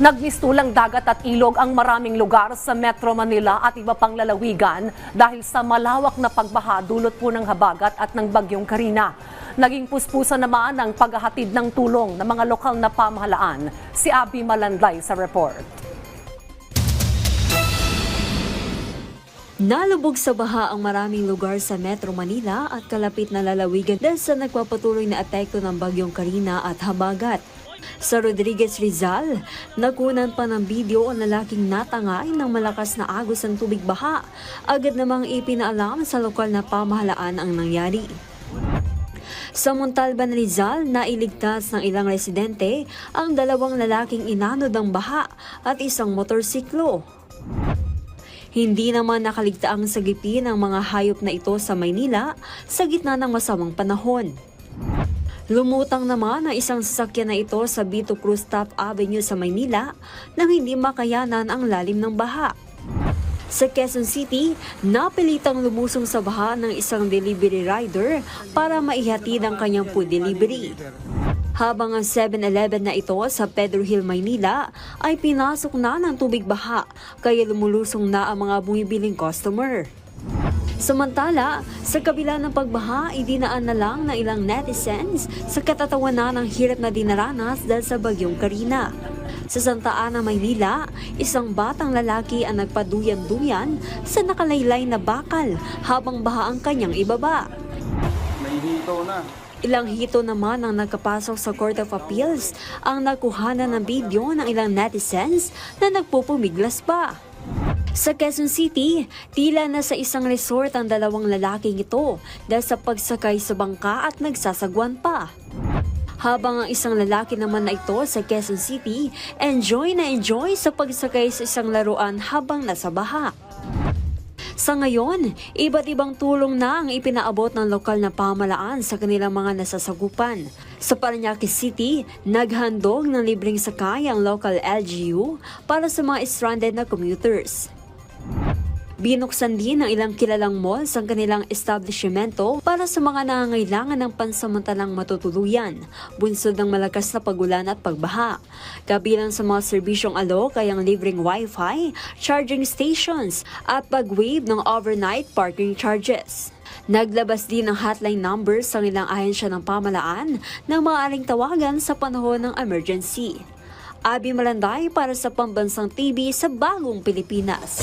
Nagmistulang dagat at ilog ang maraming lugar sa Metro Manila at iba pang lalawigan dahil sa malawak na pagbaha dulot po ng habagat at ng bagyong Karina. Naging puspusan naman ang paghahatid ng tulong ng mga lokal na pamahalaan. Si Abby Malandlay sa report. Nalubog sa baha ang maraming lugar sa Metro Manila at kalapit na lalawigan dahil sa nagpapatuloy na epekto ng bagyong Karina at habagat. Sa Rodriguez Rizal, nakunan pa ng video ang lalaking natangay ng malakas na agos ng tubig baha. Agad namang ipinaalam sa lokal na pamahalaan ang nangyari. Sa Montalban, Rizal, nailigtas ng ilang residente ang dalawang lalaking inanod ng baha at isang motorsiklo. Hindi naman nakaligtaang sagipi ng mga hayop na ito sa Maynila sa gitna ng masamang panahon. Lumutang naman ang isang sasakyan na ito sa Vito Cruz Top Avenue sa Maynila nang hindi makayanan ang lalim ng baha. Sa Quezon City, napilitang lumusong sa baha ng isang delivery rider para maihatid ang kanyang food delivery. Habang ang 7-Eleven na ito sa Pedro Hill, Maynila ay pinasok na ng tubig baha kaya lumulusong na ang mga bumibiling customer. Samantala, sa kabila ng pagbaha, idinaan na lang ng ilang netizens sa katatawanan ng hirap na dinaranas dahil sa bagyong Karina. Sa Santa Ana, Maynila, isang batang lalaki ang nagpaduyan-duyan sa nakalaylay na bakal habang baha ang kanyang ibaba. May hito na. Ilang hito naman ang nagkapasok sa Court of Appeals ang nakuhanan ng video ng ilang netizens na nagpupumiglas pa. Sa Quezon City, tila na sa isang resort ang dalawang lalaking ito dahil sa pagsakay sa bangka at nagsasagwan pa. Habang ang isang lalaki naman na ito sa Quezon City, enjoy na enjoy sa pagsakay sa isang laruan habang nasa baha. Sa ngayon, iba't ibang tulong na ang ipinaabot ng lokal na pamalaan sa kanilang mga nasasagupan. Sa Paranaque City, naghandog ng libreng sakay ang local LGU para sa mga stranded na commuters. Binuksan din ng ilang kilalang malls ang kanilang establishmento para sa mga nangangailangan ng pansamantalang matutuluyan, bunsod ng malakas na pagulan at pagbaha. Kabilang sa mga serbisyong alok ay ang libreng wifi, charging stations at pag-waive ng overnight parking charges. Naglabas din ng hotline numbers sa ilang ahensya ng pamalaan na maaaring tawagan sa panahon ng emergency. Abi Malanday para sa Pambansang TV sa Bagong Pilipinas.